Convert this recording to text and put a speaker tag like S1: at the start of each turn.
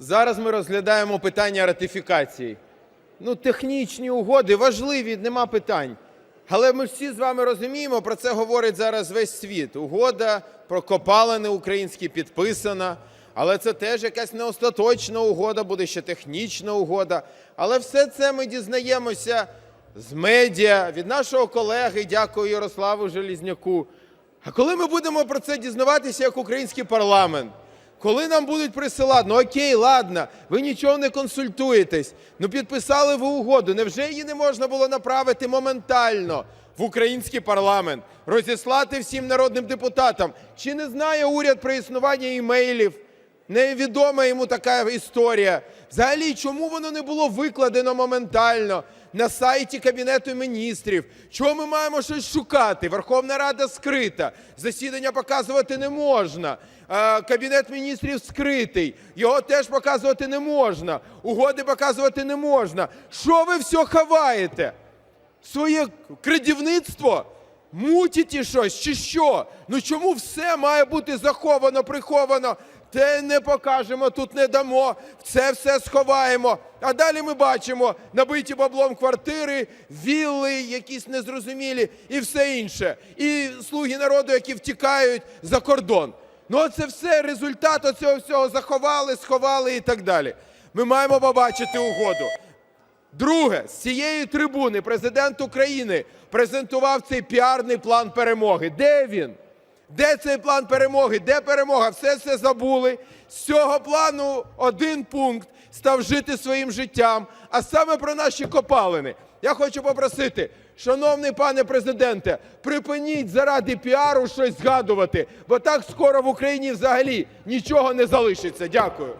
S1: Зараз ми розглядаємо питання ратифікації. Ну, технічні угоди важливі, нема питань. Але ми всі з вами розуміємо, про це говорить зараз весь світ. Угода про копалини українські підписана, але це теж якась не остаточна угода, буде ще технічна угода. Але все це ми дізнаємося з медіа, від нашого колеги, дякую Ярославу Желізняку. А коли ми будемо про це дізнаватися як український парламент? Коли нам будуть присилати, ну окей, ладно, ви нічого не консультуєтесь. Ну підписали ви угоду. Невже її не можна було направити моментально в український парламент, розіслати всім народним депутатам? Чи не знає уряд про існування імейлів? Невідома йому така історія. Взагалі, чому воно не було викладено моментально на сайті Кабінету міністрів? Чого ми маємо щось шукати? Верховна Рада скрита, засідання показувати не можна. Е, Кабінет міністрів скритий, його теж показувати не можна. Угоди показувати не можна. Що ви все ховаєте? Своє крадівництво? Мутіті щось чи що? Ну чому все має бути заховано, приховано? Те не покажемо, тут не дамо, це все сховаємо. А далі ми бачимо набиті баблом квартири, вілли, якісь незрозумілі і все інше. І слуги народу, які втікають за кордон. Ну це все результат оцього всього заховали, сховали і так далі. Ми маємо побачити угоду. Друге, з цієї трибуни президент України презентував цей піарний план перемоги. Де він? Де цей план перемоги? Де перемога? Все це забули. З цього плану один пункт став жити своїм життям, а саме про наші копалини. Я хочу попросити, шановний пане президенте, припиніть заради піару щось згадувати, бо так скоро в Україні взагалі нічого не залишиться. Дякую.